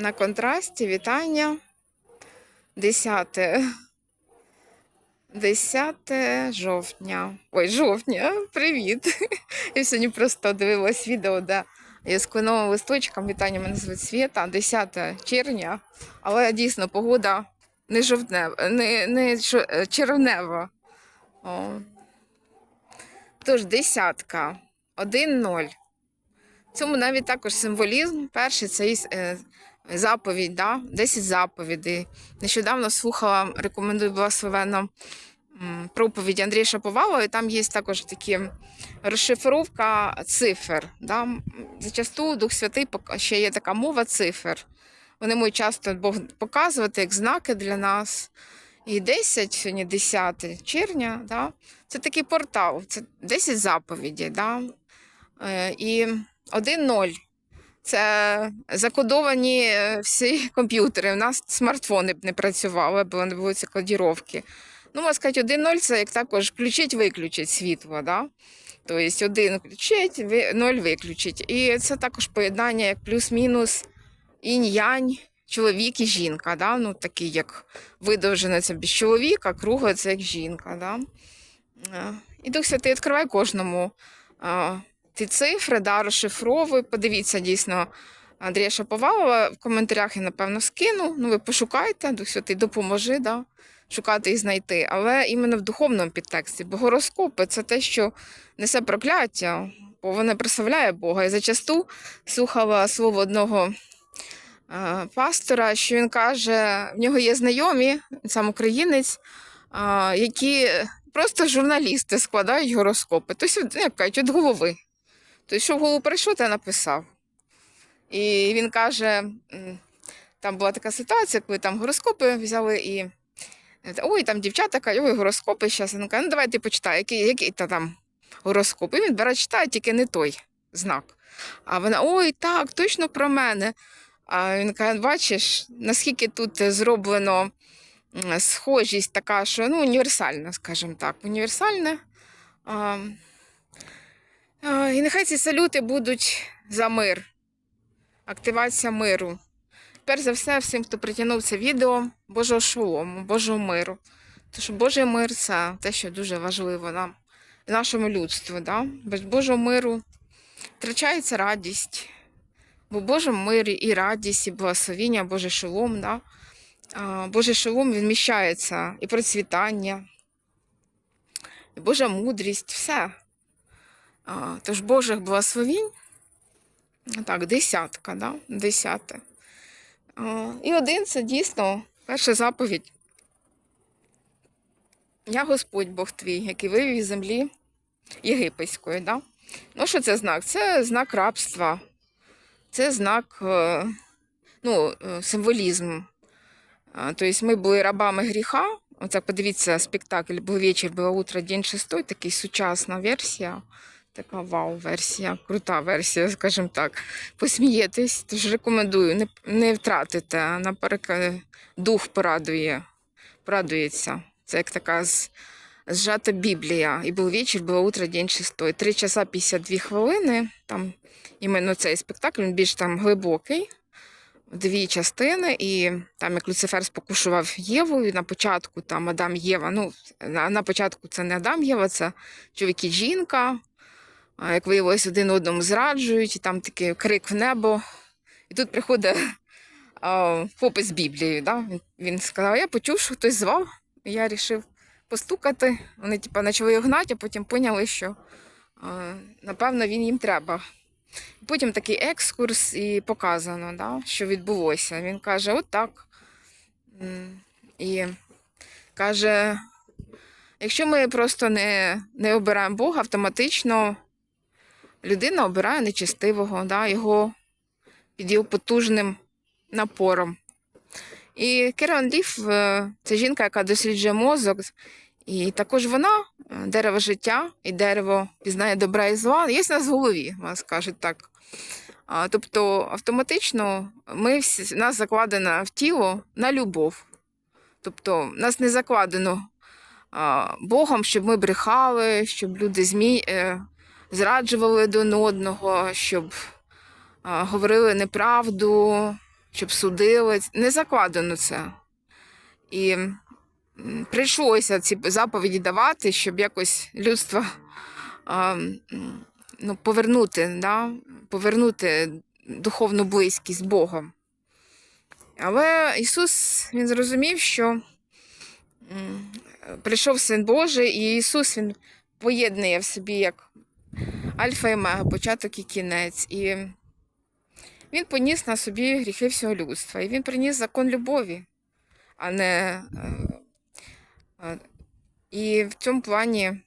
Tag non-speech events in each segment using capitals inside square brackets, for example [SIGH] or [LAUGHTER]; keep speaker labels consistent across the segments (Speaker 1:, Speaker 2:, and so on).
Speaker 1: на контрасті вітання. 10. 10 жовтня. Ой, жовтня, привіт. Я сьогодні просто дивилась відео, де я з кленовим листочком. Вітання мене звуть Свєта, 10 червня. Але дійсно погода не жовтнева, не, не е, червнева. О. Тож, десятка, 1-0. В цьому навіть також символізм. Перший це е, заповідь, да? 10 заповідей. Нещодавно слухала, рекомендую благословенно проповідь Андрія Шаповалова, і там є також такі розшифровка цифр. Да? Зачасту Дух Святий ще є така мова цифр. Вони можуть часто Бог показувати як знаки для нас. І 10, сьогодні 10 червня, да? це такий портал, це 10 заповідей. Да? Е, І 1-0. Це закодовані е, всі [LAUGHS] комп'ютери. У нас смартфони б не працювали, бо не було ці кодіровки. Ну, можна сказати, 1-0 це як також включить-виключить світло. Да? Тобто один включить, 0 виключить. І це також поєднання як плюс-мінус інь-янь, чоловік і жінка. Да? Ну, такий як видовжене це без чоловіка, кругле це як жінка. Да? Е, І Дух Святий відкриває кожному ці цифри, да, розшифровує. Подивіться дійсно Андрія Шаповалова в коментарях я, напевно, скину. Ну, ви пошукайте, Дух Святий допоможи, да, шукати і знайти. Але іменно в духовному підтексті, бо гороскопи це те, що несе прокляття, бо воно представляє Бога. І зачасту слухала слово одного пастора, що він каже, в нього є знайомі, сам українець, які просто журналісти складають гороскопи. Тобто, ну, як кажуть, від голови. Тобто, що в голову прийшло, те написав. І він каже: там була така ситуація, коли там гороскопи взяли і. е, Ой, там дівчата кажуть, ой, гороскопи зараз. Каже, ну давай ти почитай, який, який то там гороскоп. І він бере читає, тільки не той знак. А вона, ой, так, точно про мене. А він каже, бачиш, наскільки тут зроблено схожість така, що ну, універсальна, скажімо так, універсальна. А, і нехай ці салюти будуть за мир, активація миру. Перш за все, всім, хто притягнув це відео, Божого шолому, Божого миру. Тому що Божий мир це те, що дуже важливо нам, нашому людству. Да? Без Божого миру втрачається радість. Бо в Божому і радість, і благословіння, Божий шолом. Да? Божий шолом він вміщається і процвітання, і Божа мудрість, все. Тож Божих благословінь, так, десятка, да? десяте. І один це дійсно перша заповідь. Я Господь Бог твій, який вивів із землі єгипетської. Да? Ну, що це знак? Це знак рабства, це знак е, ну, е, символізм. Тобто ми були рабами гріха. Оце подивіться спектакль «Був вечір, було утро, день шестой, такий сучасна версія. Така вау-версія, крута версія, скажімо так. Посмієтесь, тож рекомендую, не, не втратите, а наперед дух порадує, порадується. Це як така зжата Біблія. І був вечір, було утро, день шестой. 3 часа 52 хвилини. Там іменно цей спектакль, він більш там глибокий дві частини, і там як Люцифер спокушував Єву, і на початку там Адам Єва. Ну, на, на початку це не Адам Єва, це чоловік і жінка. Як виявилось, один одному зраджують, і там такий крик в небо. І тут приходить [LAUGHS] хлопець з Біблією. Да? Він сказав: я почув, що хтось звав, і я вирішив постукати. Вони типу, почали його гнати, а потім поняли, що напевно він їм треба. Потім такий екскурс і показано, да, що відбулося. Він каже: от так. І каже, якщо ми просто не, не обираємо Бога, автоматично людина обирає нечестивого, да, його під його потужним напором. І Керон Ліф е, це жінка, яка досліджує мозок, і також вона е, дерево життя і дерево пізнає добра і зла. Є в нас в голові, вас скажуть так. Тобто автоматично ми всі, нас закладено в тіло на любов. Тобто нас не закладено Богом, щоб ми брехали, щоб люди змі... зраджували один одного, щоб говорили неправду, щоб судили. Не закладено це. І прийшлося ці заповіді давати, щоб якось людство ну, повернути, да? повернути духовну близькість з Богом. Але Ісус Він зрозумів, що прийшов Син Божий, і Ісус Він поєднує в собі як альфа і омега, початок і кінець. І він поніс на собі гріхи всього людства. І він приніс закон любові, а не. е, е, І в цьому плані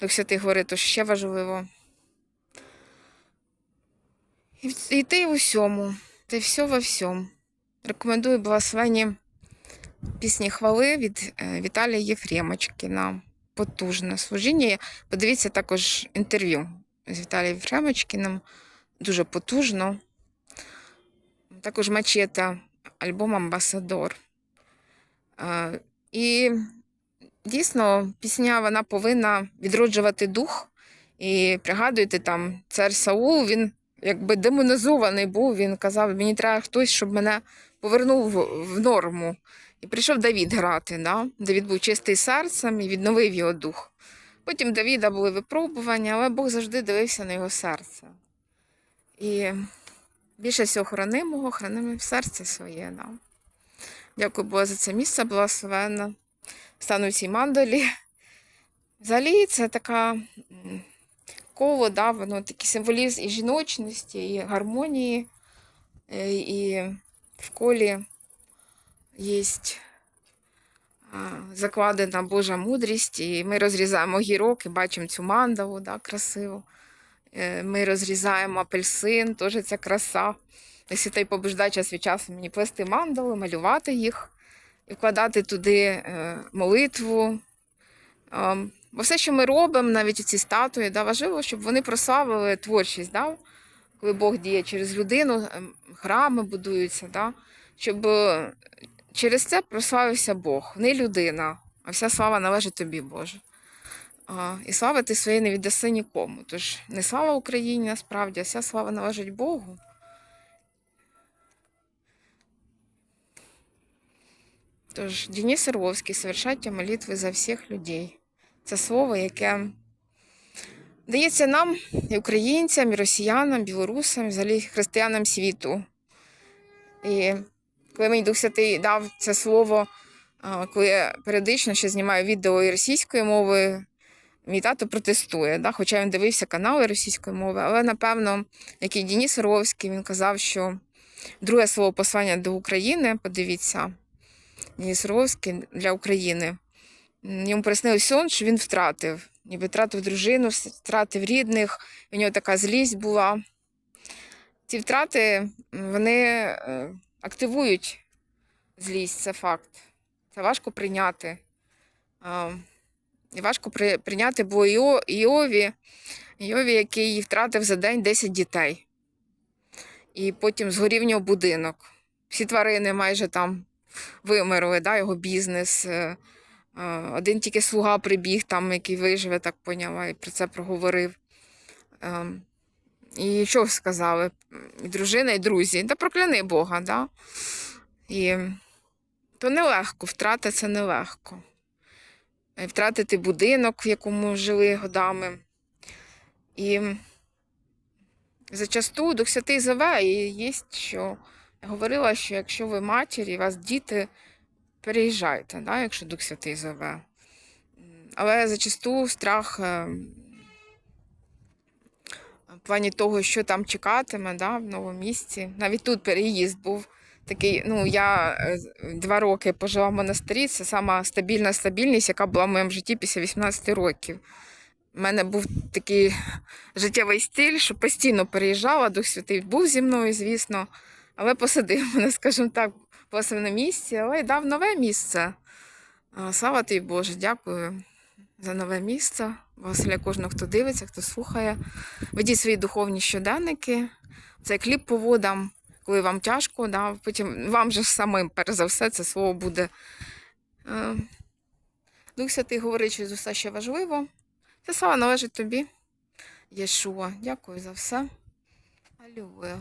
Speaker 1: Дух Святий говорить, то ще важливо. І, ти в усьому, ти все во всьому. Рекомендую благословені пісні хвали від е, Віталія Єфремочкіна. Потужне служіння. Подивіться також інтерв'ю з Віталієм Єфремочкіним. Дуже потужно. Також мачета, альбом Амбасадор. І дійсно пісня вона повинна відроджувати дух. І пригадуєте, там цар Саул, він якби демонізований був. Він казав, мені треба хтось, щоб мене повернув в- в норму. І прийшов Давід грати. Да? Давід був чистий серцем і відновив його дух. Потім Давіда були випробування, але Бог завжди дивився на його серце. І більше всього храни мого, храни моє серце своє. Да? Дякую Богу за це місце благословенне. Стану в цій мандалі. Взагалі, це така коло, да, воно такий символізм і жіночності, і гармонії. Е, І в колі є закладена Божа мудрість, і ми розрізаємо гірок і бачимо цю мандалу, да, красиву. Е, Ми розрізаємо апельсин, теж ця краса. І святий побуждає час від часу мені плести мандали, малювати їх і вкладати туди е, молитву. Ем, Бо все, що ми робимо, навіть ці статуї, да, важливо, щоб вони прославили творчість, да? Коли Бог діє через людину, ем, храми будуються, да? щоб е, через це прославився Бог, не людина, а вся слава належить тобі, Боже. І слава ти своєї не віддаси нікому. Тож не слава Україні насправді, а вся слава належить Богу. Тож, Денис Орловський, совершайте молитви за всіх людей. Це слово, яке дається нам, і українцям, і росіянам, білорусам, і взагалі християнам світу. І коли мені Дух Святий дав це слово, коли я періодично ще знімаю відео і російською мовою, мій тато протестує, да? хоча він дивився канали російської мови, але напевно, як і Денис Орловський, він казав, що друге слово послання до України, подивіться, Денис Орловський для України. Йому приснився сон, що він втратив. Ніби втратив дружину, втратив рідних, у нього така злість була. Ці втрати вони е, активують злість, це факт. Це важко прийняти. І важко прийняти Іо, Іові, Іові, який втратив за день 10 дітей. І потім згорів нього будинок. Всі тварини майже там вимерли, да, його бізнес. Один тільки слуга прибіг, там, який виживе, так поняла, і про це проговорив. Ем, І що сказали? І дружина, і друзі. Та прокляни Бога, да? І то нелегко, втрата це нелегко. Е, Втратити будинок, в якому жили годами. І зачасту Дух Святий зове, і є, що я говорила, що якщо ви матері, у вас діти, переїжджайте, да, якщо Дух Святий зове. Але зачасту страх е, в плані того, що там чекатиме да, в новому місці. Навіть тут переїзд був такий. Ну, я е, два роки пожила в монастирі, це сама стабільна стабільність, яка була в моєму житті після 18 років. У мене був такий життєвий стиль, що постійно переїжджала, Дух Святий був зі мною, звісно, але посадив мене, скажімо так, посив на місці, але й дав нове місце. Слава тобі, Боже, дякую за нове місце. Благословляй кожного, хто дивиться, хто слухає. Ведіть свої духовні щоденники. Це як хліб по водам, коли вам тяжко, да, потім вам же самим, перш за все, це слово буде. Дух Святий говорить, що усе ще важливо. Це слава належить тобі. Єшуа. Дякую за все. Алілуя.